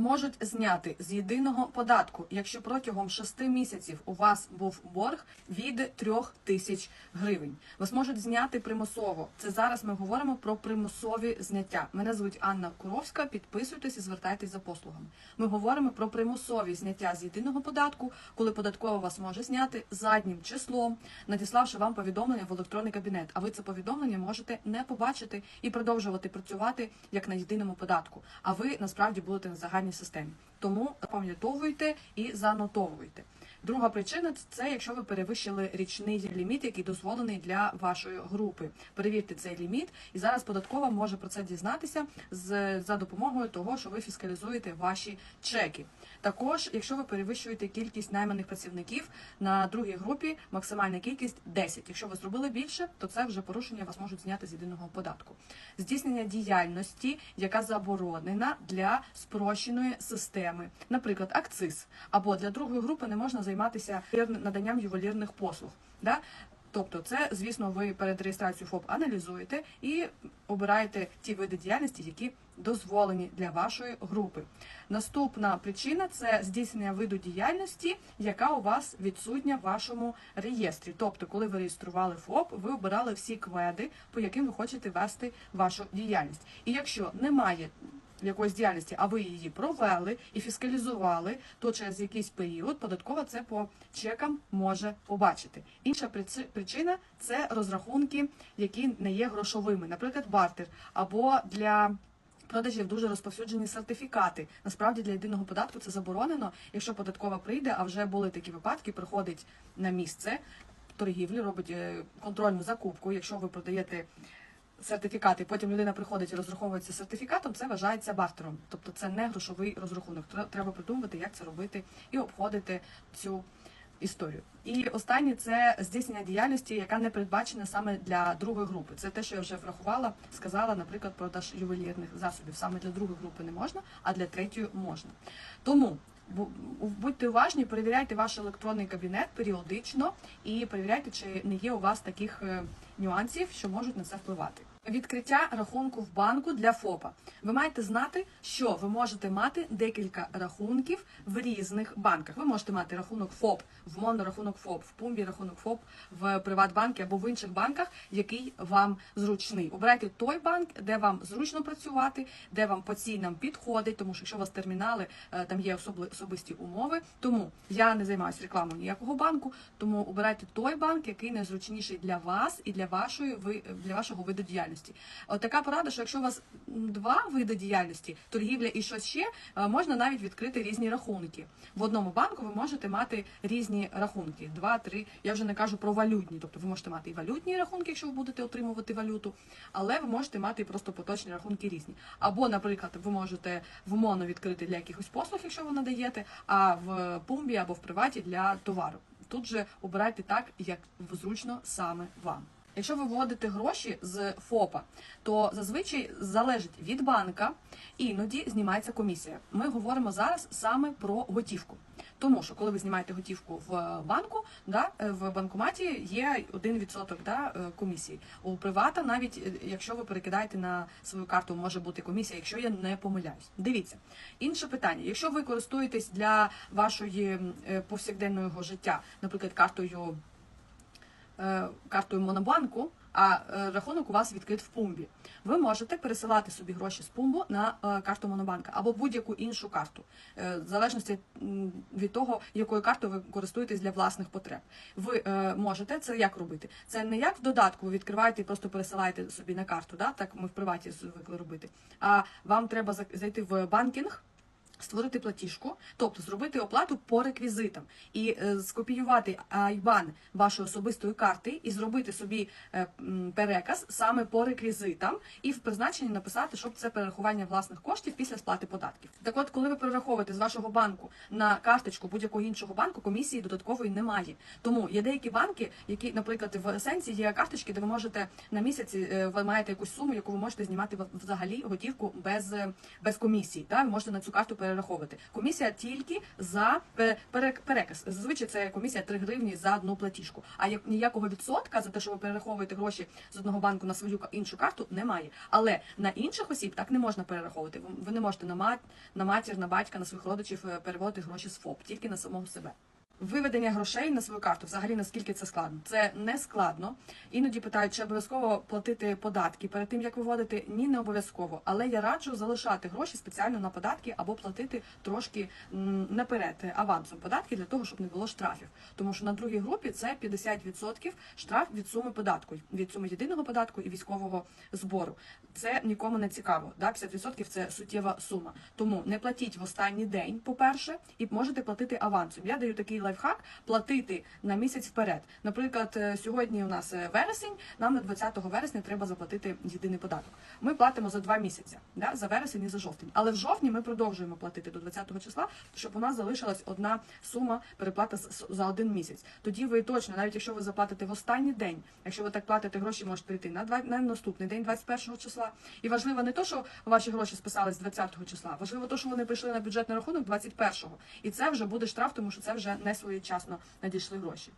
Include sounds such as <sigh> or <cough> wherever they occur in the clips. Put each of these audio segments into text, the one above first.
можуть зняти з єдиного податку, якщо протягом 6 місяців у вас був борг від 3 тисяч гривень. Вас можуть зняти примусово. Це зараз ми говоримо про примусові зняття. Мене звуть Анна Куровська. Підписуйтесь і звертайтесь за послугами. Ми говоримо про примусові зняття з єдиного податку, коли податкова вас може зняти заднім числом, надіславши вам повідомлення в електронний кабінет. А ви це повідомлення можете не побачити і продовжувати працювати як на єдиному податку. А ви насправді будете на загальній системі. Тому пам'ятовуйте і занотовуйте. Друга причина це якщо ви перевищили річний ліміт, який дозволений для вашої групи. Перевірте цей ліміт, і зараз податкова може про це дізнатися з за допомогою того, що ви фіскалізуєте ваші чеки. Також, якщо ви перевищуєте кількість найманих працівників на другій групі, максимальна кількість 10. Якщо ви зробили більше, то це вже порушення вас можуть зняти з єдиного податку. Здійснення діяльності, яка заборонена для спрощеної системи, наприклад, акциз, або для другої групи не можна займатися наданням ювелірних послуг. Да? Тобто, це, звісно, ви перед реєстрацією ФОП аналізуєте і обираєте ті види діяльності, які дозволені для вашої групи. Наступна причина це здійснення виду діяльності, яка у вас відсутня в вашому реєстрі. Тобто, коли ви реєстрували ФОП, ви обирали всі кведи, по яким ви хочете вести вашу діяльність. І якщо немає якоїсь діяльності, а ви її провели і фіскалізували, то через якийсь період податкова це по чекам може побачити. Інша причина це розрахунки, які не є грошовими, наприклад, бартер або для. Продажів дуже розповсюджені сертифікати. Насправді для єдиного податку це заборонено. Якщо податкова прийде, а вже були такі випадки, приходить на місце торгівлі, робить е, контрольну закупку. Якщо ви продаєте сертифікати, потім людина приходить і розраховується сертифікатом, це вважається бартером. Тобто це не грошовий розрахунок. Тре- Треба придумати, як це робити і обходити цю історію. І останнє це здійснення діяльності, яка не передбачена саме для другої групи. Це те, що я вже врахувала, сказала, наприклад, продаж ювелірних засобів. Саме для другої групи не можна, а для третьої можна. Тому будьте уважні, перевіряйте ваш електронний кабінет періодично і перевіряйте, чи не є у вас таких е, нюансів, що можуть на це впливати. Відкриття рахунку в банку для ФОПа. Ви маєте знати, що ви можете мати декілька рахунків в різних банках. Ви можете мати рахунок ФОП, в МОН рахунок ФОП, в Пумбі рахунок ФОП, в Приватбанкі або в інших банках, який вам зручний. Обирайте той банк, де вам зручно працювати, де вам по цінам підходить, тому що якщо у вас термінали, е, там є особисті умови. Тому я не займаюся рекламою ніякого банку, тому обирайте той банк, який найзручніший для вас і для вашої ви для вашого виду діяльності. От така порада, що якщо у вас два види діяльності, торгівля і щось ще, е, можна навіть відкрити різні рахунки. В одному банку ви можете мати різні рахунки, два, три. Я вже не кажу про валютні, тобто ви можете мати і валютні рахунки, якщо ви будете отримувати валюту, але ви можете мати просто поточні рахунки різні. Або, наприклад, ви можете в МОНО відкрити для якихось послуг, якщо ви надаєте, а в Пумбі або в приваті для товару. Тут же обирайте так, як зручно саме вам. Якщо ви вводите гроші з ФОПа, то зазвичай залежить від банка, іноді знімається комісія. Ми говоримо зараз саме про готівку. Тому що коли ви знімаєте готівку в банку, да, е, в банкоматі є 1% да, е, комісії. У привата, навіть е, якщо ви перекидаєте на свою карту, може бути комісія, якщо я не помиляюсь. Дивіться, інше питання. Якщо ви користуєтесь для вашої повсякденного життя, наприклад, картою картою Монобанку, а е, рахунок у вас відкрит в пумбі. Ви можете пересилати собі гроші з пумбу на е, карту Монобанка або будь-яку іншу карту, е, в залежності від того, якою картою ви користуєтесь для власних потреб. Ви е, можете це як робити? Це не як в додатку ви відкриваєте і просто пересилаєте собі на карту, да? так ми в приваті звикли робити. А вам треба зайти в банкінг. Створити платіжку, тобто зробити оплату по реквізитам і е, скопіювати айбан вашої особистої карти і зробити собі е, переказ саме по реквізитам, і в призначенні написати, щоб це перерахування власних коштів після сплати податків. Так от, коли ви перераховуєте з вашого банку на карточку будь-якого іншого банку, комісії додаткової немає. Тому є деякі банки, які, наприклад, в есенції є карточки, де ви можете на місяці е, ви маєте якусь суму, яку ви можете знімати взагалі готівку без, без комісії. Та ви можете на цю карту перерахувати перераховувати. Комісія тільки за пере- переказ. Зазвичай це комісія 3 гривні за одну платіжку. А як ніякого відсотка за те, що ви перераховуєте гроші з одного банку на свою іншу карту, немає. Але на інших осіб так не можна перераховувати. Ви не можете на мат, на матір, на батька, на своїх родичів е, переводити гроші з ФОП, тільки на самого себе. Виведення грошей на свою карту, взагалі наскільки це складно? Це не складно. Іноді питають, чи обов'язково платити податки перед тим, як виводити. Ні, не обов'язково. Але я раджу залишати гроші спеціально на податки або платити трошки наперед е, авансом податки для того, щоб не було штрафів. Тому що на другій групі це 50% штраф від суми податку, від суми єдиного податку і військового збору. Це нікому не цікаво. Да? 50% це суттєва сума. Тому не платіть в останній день, по-перше, і можете платити авансом. Я даю такий лайфхак платити на місяць вперед. Наприклад, е, сьогодні у нас е, вересень, нам на 20 вересня треба заплатити єдиний податок. Ми платимо за два місяці, да? за вересень і за жовтень. Але в жовтні ми продовжуємо платити до 20 числа, щоб у нас залишилась одна сума переплата за один місяць. Тоді ви точно, навіть якщо ви заплатите в останній день, якщо ви так платите гроші, можете прийти на два на наступний день, 21 числа. І важливо не то, що ваші гроші списались 20 числа, важливо то, що вони прийшли на бюджетний рахунок 21-го. І це вже буде штраф, тому що це вже не своєчасно надійшли гроші.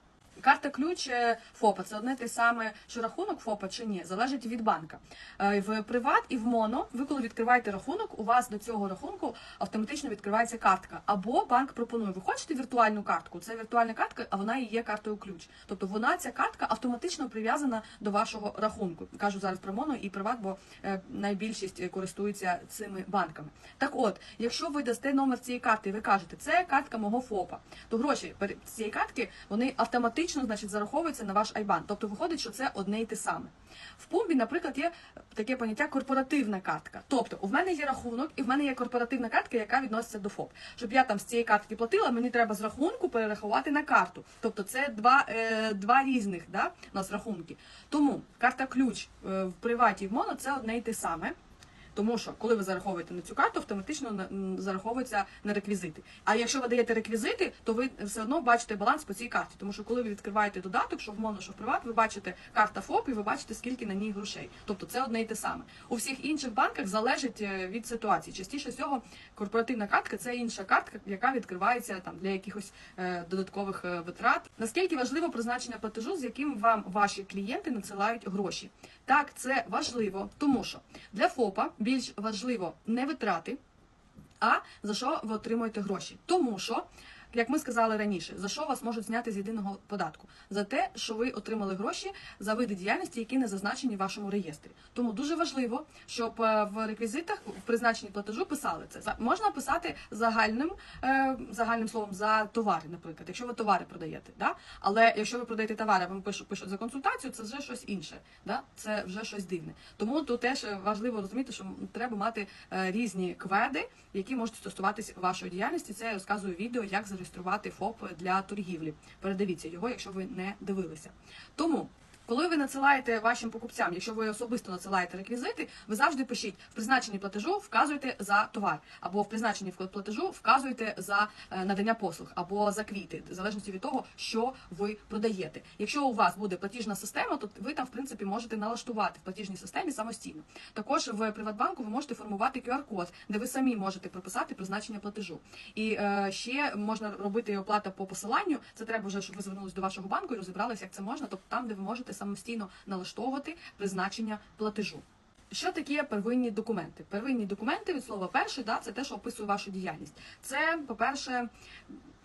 Карта ключ е, ФОПа це одне те саме, що рахунок ФОПа чи ні, залежить від банка. Е, В приват і в моно, ви коли відкриваєте рахунок, у вас до цього рахунку автоматично відкривається картка. Або банк пропонує, ви хочете віртуальну картку? Це віртуальна картка, а вона і є картою ключ. Тобто вона, ця картка, автоматично прив'язана до вашого рахунку. Кажу зараз про моно і приват, бо е, найбільшість користуються цими банками. Так от, якщо ви дасте номер цієї карти, і ви кажете, це картка мого ФОПа, то гроші з цієї картки вони автоматично значить зараховуються на ваш айбан. Тобто виходить, що це одне й те саме. В пумбі, наприклад, є таке поняття корпоративна картка. Тобто, у мене є рахунок, і в мене є корпоративна картка, яка відноситься до ФОП. Щоб я там з цієї картки платила, мені треба з рахунку перерахувати на карту. Тобто, це два, е, два різних да, у нас рахунки. Тому карта ключ е, в приваті і в моно це одне й те саме. Тому що коли ви зараховуєте на цю карту, автоматично зараховується на реквізити. А якщо ви даєте реквізити, то ви все одно бачите баланс по цій карті. Тому що коли ви відкриваєте додаток, що в моно, що в приват, ви бачите карта ФОП і ви бачите, скільки на ній грошей. Тобто це одне й те саме. У всіх інших банках залежить е, від ситуації. Частіше всього корпоративна картка це інша картка, яка відкривається там для якихось е, додаткових е, витрат. Наскільки важливо призначення платежу, з яким вам ваші клієнти надсилають гроші? Так, це важливо, тому що для ФОПа більш важливо не витрати, а за що ви отримуєте гроші. Тому що, як ми сказали раніше, за що вас можуть зняти з єдиного податку? За те, що ви отримали гроші за види діяльності, які не зазначені в вашому реєстрі. Тому дуже важливо, щоб е, в реквізитах в призначенні платежу писали це. Можна писати загальним, е, загальним словом за товари, наприклад, якщо ви товари продаєте. Да? Але якщо ви продаєте товари, вам пишуть, пишуть за консультацію, це вже щось інше. Да? Це вже щось дивне. Тому тут теж важливо розуміти, що треба мати е, різні кведи, які можуть стосуватись вашої діяльності. Це я розказую відео, як зареєструвати ФОП для торгівлі. Передивіться його, якщо ви не дивилися. Тому. Коли ви надсилаєте вашим покупцям, якщо ви особисто надсилаєте реквізити, ви завжди пишіть в призначенні платежу, вказуйте за товар, або в призначенні вклад платежу вказуйте за е, надання послуг, або за квіти, в залежності від того, що ви продаєте. Якщо у вас буде платіжна система, то ви там в принципі можете налаштувати в платіжній системі самостійно. Також в Приватбанку ви можете формувати QR-код, де ви самі можете прописати призначення платежу. І е, ще можна робити оплата по посиланню. Це треба вже, щоб ви звернулись до вашого банку і розібралися, як це можна, тобто там, де ви можете самостійно налаштовувати призначення платежу. Що таке первинні документи? Первинні документи від слова перше, да, це те, що описує вашу діяльність. Це, по-перше,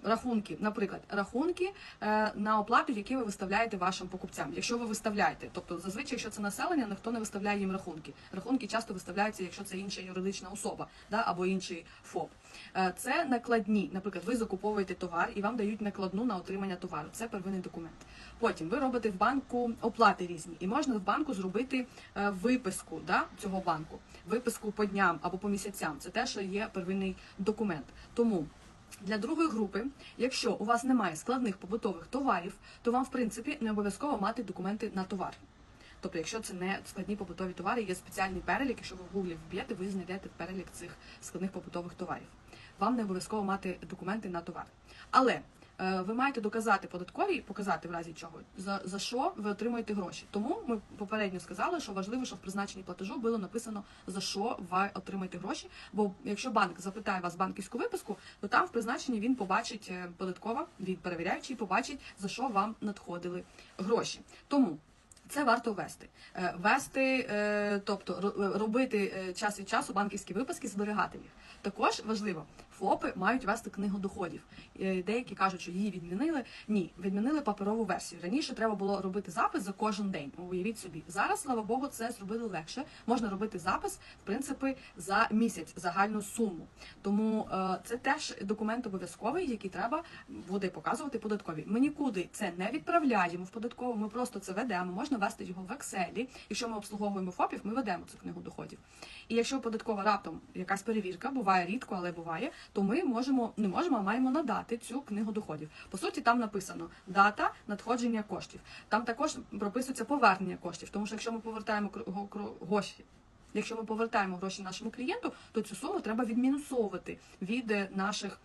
рахунки, наприклад, рахунки е, на оплату, які ви виставляєте вашим покупцям. Якщо ви виставляєте, тобто зазвичай, якщо це населення, ніхто не виставляє їм рахунки. Рахунки часто виставляються, якщо це інша юридична особа, да, або інший ФОП. Е, Це накладні. Наприклад, ви закуповуєте товар і вам дають накладну на отримання товару. Це первинний документ. Потім ви робите в банку оплати різні, і можна в банку зробити е, виписку да, цього банку, виписку по дням або по місяцям. Це теж є первинний документ. Тому. Для другої групи, якщо у вас немає складних побутових товарів, то вам в принципі не обов'язково мати документи на товар. Тобто, якщо це не складні побутові товари, є спеціальний перелік. Якщо ви в гуглі вб'єте, ви знайдете перелік цих складних побутових товарів. Вам не обов'язково мати документи на товар. Але ви маєте доказати податковій, показати в разі чого за, за що ви отримуєте гроші. Тому ми попередньо сказали, що важливо, щоб в призначенні платежу було написано за що ви отримаєте гроші. Бо якщо банк запитає вас банківську виписку, то там в призначенні він побачить е, податкова від перевіряючий, побачить за що вам надходили гроші. Тому. Це варто вести. Е, Вести, е, тобто ро- робити е, час від часу банківські виписки, зберігати їх. Також важливо, ФОПи мають вести книгу доходів. Деякі кажуть, що її відмінили. Ні, відмінили паперову версію. Раніше треба було робити запис за кожен день. Уявіть собі. Зараз, слава Богу, це зробили легше. Можна робити запис, в принципі, за місяць, загальну суму. Тому е, це теж документ обов'язковий, який треба буде показувати податкові. Ми нікуди це не відправляємо в податкову. Ми просто це ведемо. Можна вести його в Excel. Якщо ми обслуговуємо ФОПів, ми ведемо цю книгу доходів. І якщо податкова раптом якась перевірка, буває рідко, але буває, то ми можемо не можемо, а маємо надати цю книгу доходів. По суті, там написано дата надходження коштів. Там також прописується повернення коштів, тому що якщо ми повертаємо гроші. Якщо ми повертаємо гроші нашому клієнту, то цю суму треба відмінусовувати від е, наших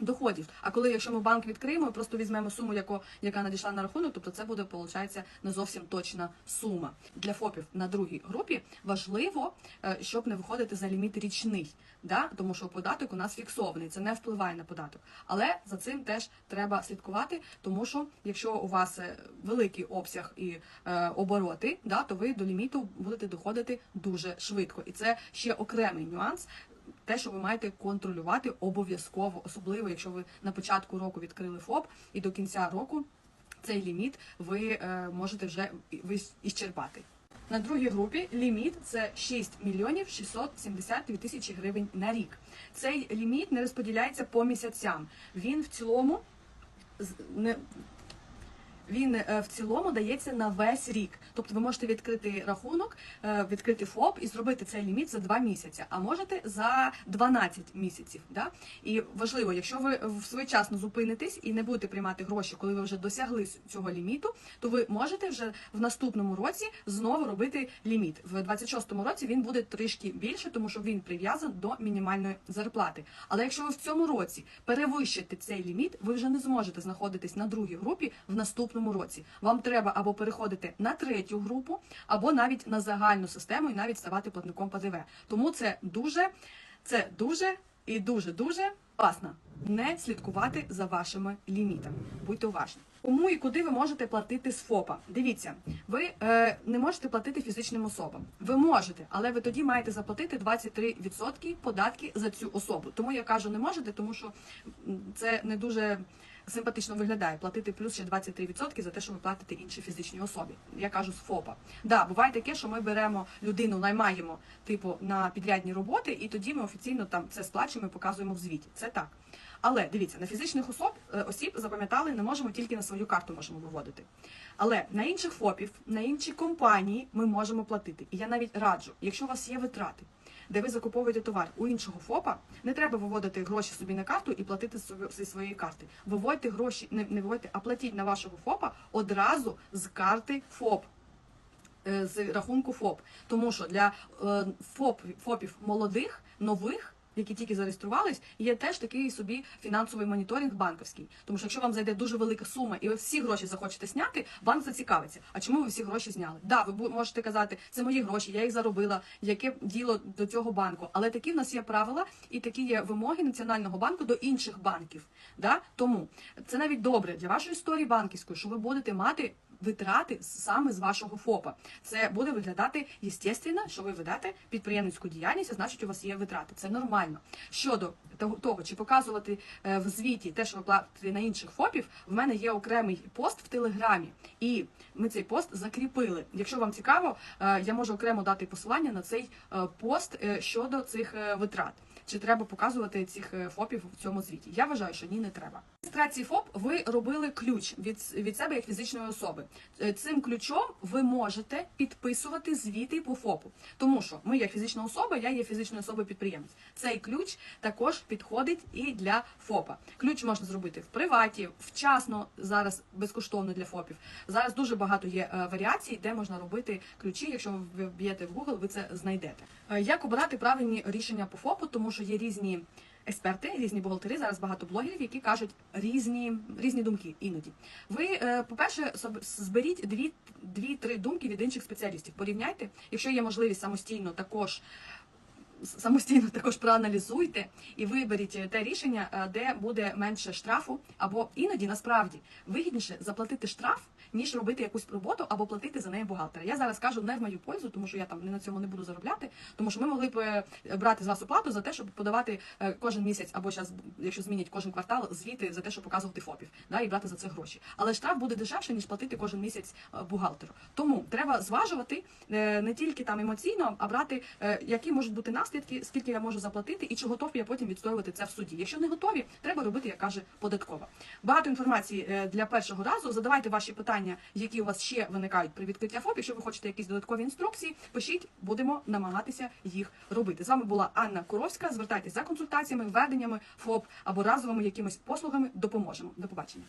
доходів. А коли якщо ми банк відкриємо, просто візьмемо суму, яко, яка надійшла на рахунок, тобто це буде виходить, не зовсім точна сума. Для ФОПів на другій групі важливо, е, щоб не виходити за ліміт річний, да? тому що податок у нас фіксований, це не впливає на податок. Але за цим теж треба слідкувати, тому що якщо у вас е, великий обсяг і е, обороти, да, то ви до ліміту будете доходити дуже швидко. І це ще окремий нюанс те, що ви маєте контролювати обов'язково, особливо якщо ви на початку року відкрили ФОП і до кінця року цей ліміт ви е, можете вже іщерпати. На другій групі ліміт це 6 мільйонів 672 тисячі гривень на рік. Цей ліміт не розподіляється по місяцям. Він в цілому не він е, в цілому дається на весь рік. Тобто ви можете відкрити рахунок, е, відкрити ФОП і зробити цей ліміт за 2 місяці, а можете за 12 місяців. Да? І важливо, якщо ви своєчасно зупинитесь і не будете приймати гроші, коли ви вже досягли цього ліміту, то ви можете вже в наступному році знову робити ліміт. В 26-му році він буде трішки більше, тому що він прив'язан до мінімальної зарплати. Але якщо ви в цьому році перевищите цей ліміт, ви вже не зможете знаходитись на другій групі в наступному році. Вам треба або переходити на третю групу, або навіть на загальну систему і навіть ставати платником ПДВ. Тому це дуже, це дуже і дуже дуже класно. Не слідкувати за вашими лімітами. Будьте уважні. Кому і куди ви можете платити з ФОПа? Дивіться, ви е, не можете платити фізичним особам. Ви можете, але ви тоді маєте заплатити 23% податки за цю особу. Тому я кажу, не можете, тому що це не дуже симпатично виглядає платити плюс ще 23% за те, що ви платите іншій фізичній особі. Я кажу з ФОПа. Да, буває таке, що ми беремо людину, наймаємо типу на підрядні роботи, і тоді ми офіційно там це сплачуємо і показуємо в звіті. Це так. Але дивіться, на фізичних особ е, осіб запам'ятали, не можемо тільки на свою карту можемо виводити. Але на інших ФОПів, на інші компанії ми можемо платити. І я навіть раджу, якщо у вас є витрати, де ви закуповуєте товар у іншого ФОПа, не треба виводити гроші собі на карту і платити зі своєї карти. Виводьте гроші, не, не виводьте, а платіть на вашого ФОПа одразу з карти ФОП. е, З рахунку ФОП, тому що для е, ФОП, ФОПів молодих, нових, які тільки зареєструвались, є теж такий собі фінансовий моніторинг банківський. Тому що якщо вам зайде дуже велика сума і ви всі гроші захочете зняти, банк зацікавиться. А чому ви всі гроші зняли? Да, ви можете казати, це мої гроші, я їх заробила. Яке діло до цього банку? Але такі в нас є правила і такі є вимоги національного банку до інших банків. Да? Тому це навіть добре для вашої історії банківської, що ви будете мати. Витрати саме з вашого ФОПа. Це буде виглядати естественно, що ви ведете підприємницьку діяльність, а значить у вас є витрати. Це нормально. Щодо того, чи показувати е, в звіті те, що ви платите на інших ФОПів, в мене є окремий пост в Телеграмі, і ми цей пост закріпили. Якщо вам цікаво, е, я можу окремо дати посилання на цей е, пост щодо цих витрат. Чи треба показувати цих е, ФОПів в цьому звіті? Я вважаю, що ні, не треба. Реєстрації ФОП ви робили ключ від, від себе як фізичної особи. Е, Цим ключом ви можете підписувати звіти по ФОПу, тому що ми є фізична особа, я є фізичною особою підприємець. Цей ключ також підходить і для ФОПа. Ключ можна зробити в приваті, вчасно зараз безкоштовно для ФОПів. Зараз дуже багато є е, варіацій, де можна робити ключі. Якщо ви вб'єте в Google, ви це знайдете. Як обирати правильні рішення по ФОПу, тому що є різні експерти, різні бухгалтери, зараз багато блогерів, які кажуть різні, різні думки іноді. Ви, е, по-перше, зберіть дві, дві-три думки від інших спеціалістів. Порівняйте, якщо є можливість самостійно також. Самостійно <laughs> також проаналізуйте і виберіть те рішення, е, де буде менше штрафу, або іноді насправді вигідніше заплатити штраф, ніж робити якусь роботу або платити за неї бухгалтера. Я зараз кажу не в мою пользу, тому що я там не на цьому не буду заробляти, тому що ми могли б е, брати з вас оплату за те, щоб подавати е, кожен місяць, або зараз, якщо змінять кожен квартал, звіти за те, щоб показувати ФОПів, да, і брати за це гроші. Але штраф буде дешевше, ніж платити кожен місяць е, бухгалтеру. Тому треба зважувати не тільки там емоційно, а брати, які можуть бути наслідки, скільки я можу заплатити, і чи готові я потім відстоювати це в суді. Якщо не готові, треба робити, як каже податкова. Багато інформації для першого разу. Задавайте ваші питання, які у вас ще виникають при відкритті ФОП. Якщо ви хочете якісь додаткові інструкції, пишіть, будемо намагатися їх робити. З вами була Анна Куровська. Звертайтеся за консультаціями, введеннями ФОП або разовими якимись послугами. Допоможемо. До побачення.